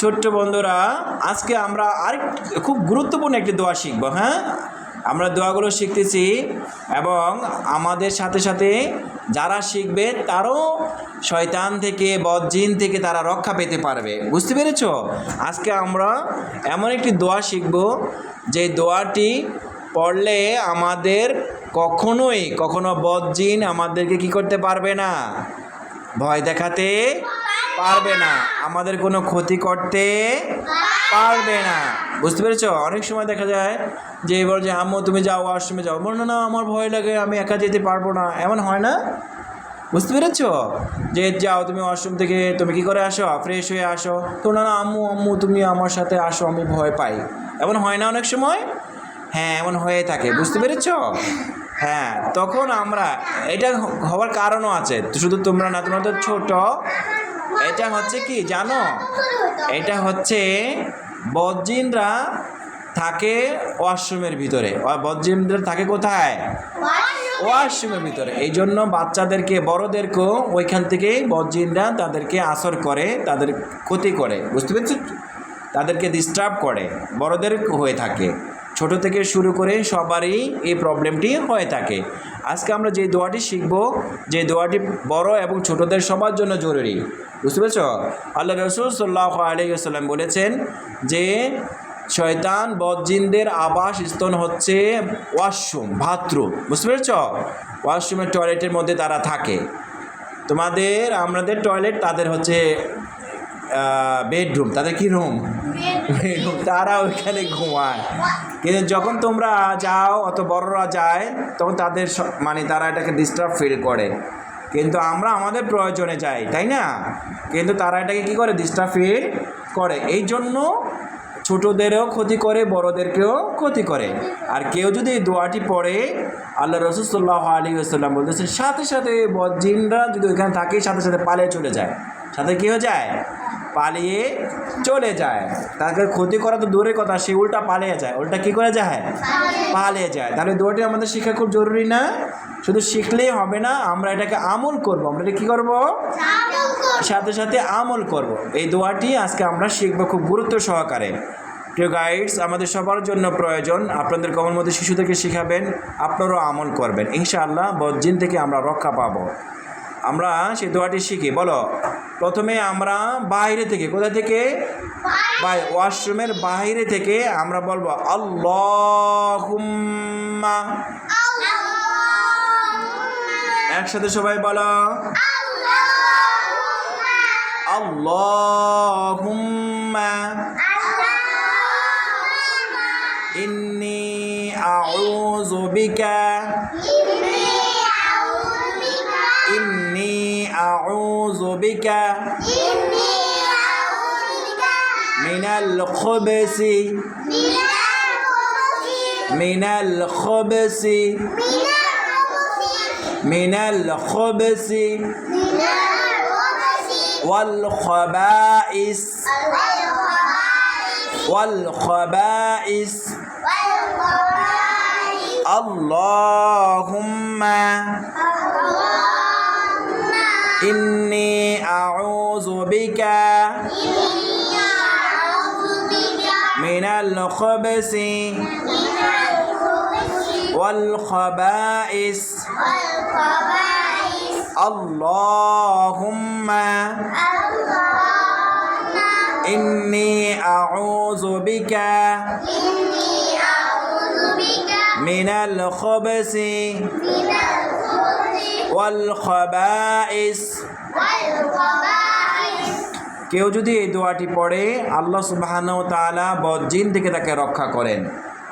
ছোট্ট বন্ধুরা, আজকে আমরা আরেক, খুব গুরুত্বপূর্ণ একটি দোয়া শিখব হ্যাঁ? আমরা দোয়াগুলো শিখতেছি এবং আমাদের সাথে সাথে যারা শিখবে তারও শয়তান থেকে বজ্জিন থেকে তারা রক্ষা পেতে পারবে। বুঝতে পেরেছ? আজকে আমরা এমন একটি দোয়া শিখব, যে দোয়াটি পড়লে আমাদের কখনোই, কখনো বজ্জিন আমাদেরকে কি করতে পারবে না? ভয় দেখাতে পারবে না। আমাদের কোনো ক্ষতি করতে পারবে না। বুঝতে পেরেছ? অনেক সময় দেখা যায় যে এবার যে, আম্মু, তুমি যাও ওয়াশরুমে যাও। বলো না, আমার ভয় লাগে, আমি একা যেতে পারব না। এমন হয় না? বুঝতে পেরেছ? যে, যাও, তুমি ওয়াশরুম থেকে, তুমি কি করে আসো? ফ্রেশ হয়ে আসো। তো না না, আম্মু আম্মু, তুমি আমার সাথে আসো, আমি ভয় পাই। এমন হয় না অনেক সময়? হ্যাঁ এমন হয়ে থাকে। বুঝতে পেরেছ? হ্যাঁ তখন আমরা, এটা হওয়ার কারণও আছে। শুধু তোমরা না, তোমরা তো ছোট। এটা হচ্ছে কি, জানো? এটা হচ্ছে বজ্জিনরা থাকে ওয়াশরুমের ভিতরে। আর বজ্জিনরা থাকে কোথায়? ওয়াশরুমের ভিতরে। এই জন্য বাচ্চাদেরকে, বড়দেরকেও ওইখান থেকেই বজ্জিনরা তাদেরকে আসর করে, তাদের ক্ষতি করে। বুঝতে পেরেছ? তাদেরকে ডিস্টার্ব করে। বড়দের হয়ে থাকে। ছোট থেকে শুরু করে সবারই এই প্রবলেমটি হয়ে থাকে। আজকে আমরা যে দোয়াটি শিখব, যে দোয়াটি বড় এবং ছোটদের সবার জন্য জরুরি। বুঝতে পেরেছ? আল্লাহ রসুল সাল্লাহ আলাইসাল্লাম বলেছেন যে শয়তান বজ্জিনদের আবাস স্থল হচ্ছে ওয়াশরুম বাথরুম। বুঝতে পেরেছ? ওয়াশরুমের টয়লেটের মধ্যে তারা থাকে। তোমাদের আমাদের টয়লেট তাদের হচ্ছে বেডরুম। তাদের কি রুম? বেডরুম। তারা ওইখানে ঘুমায়। কিন্তু যখন তোমরা যাও অত বড়রা যায় তখন তাদের মানে তারা এটাকে ডিস্টার্ব ফিল করে। কিন্তু আমরা আমাদের প্রয়োজনে যাই, তাই না? কিন্তু তারা এটাকে কী করে? ডিস্টার্ব ফিল করে। এই জন্য ছোটোদেরও ক্ষতি করে, বড়দেরকেও ক্ষতি করে। আর কেউ যদি এই দোয়াটি পড়ে, আল্লাহ রসুল্লাহ আলী আসাল্লাম বলতেছেন, সাথে সাথে জিনরা যদি ওইখানে থাকে, সাথে সাথে পালিয়ে চলে যায়। সাথে কী হয়ে যায়? পালিয়ে চলে যায়। তাকে ক্ষতি করা তো দূরের কথা, সে উল্টা পালিয়ে যায়। উল্টা কী করে যায়? পালিয়ে যায়। তাহলে দোয়াটি আমাদের শেখা খুব জরুরি না? শুধু শিখলেই হবে না, আমরা এটাকে আমল করব। আমরা এটা কী করব? সাথে সাথে আমল করব। এই দোয়াটি আজকে আমরা শিখব খুব গুরুত্ব সহকারে। প্রিয় গাইডস আমাদের সবার জন্য প্রয়োজন, আপনাদের কমল মধ্যে শিশুদেরকে শিখাবেন, আপনারাও আমল করবেন। ইনশাআল্লাহ বজ্জিন থেকে আমরা রক্ষা পাবো। আমরা সেই দোয়াটি শিখি। বলো প্রথমে আমরা বাইরে থেকে কোথা থেকে? ওয়াশরুমের বাইরে থেকে আমরা বলব আল্লাহুম্মা। একসাথে সবাই বলো আল্লাহুম্মা। ইন্নি আউযু বিকা। أعوذ بك إني أعوذ بك من الخبث. من الخبث. من الخبث. من الخبث. والخبائث. والخبائث. اللهم أعوذ بك. من الخبث والخبائث. اللهم إني أعوذ بك من الخبث ওয়ালখবাইস। কেউ যদি এই দোয়াটি পড়ে, আল্লাহ সুবাহানু তালা বজ্জিন থেকে তাকে রক্ষা করেন।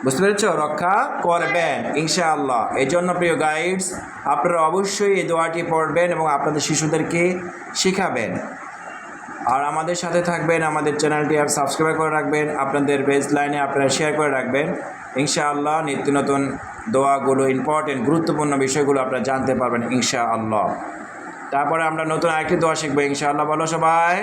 বুঝতে পেরেছ? রক্ষা করবেন, ইনশাআল্লাহ। এই জন্য প্রিয় গাইডস আপনারা অবশ্যই এই দোয়াটি পড়বেন এবং আপনাদের শিশুদেরকে শেখাবেন। আর আমাদের সাথে থাকবেন, আমাদের চ্যানেলটি আর সাবস্ক্রাইব করে রাখবেন, আপনাদের বেজ লাইনে আপনারা শেয়ার করে রাখবেন। ইনশাআল্লাহ, নিত্য নতুন দোয়াগুলো ইম্পর্টেন্ট গুরুত্বপূর্ণ বিষয়গুলো আপনারা জানতে পারবেন, ইনশাআল্লাহ। তারপরে আমরা নতুন আরেকটি দোয়া শিখব, ইনশাআল্লাহ, বলো সবাই।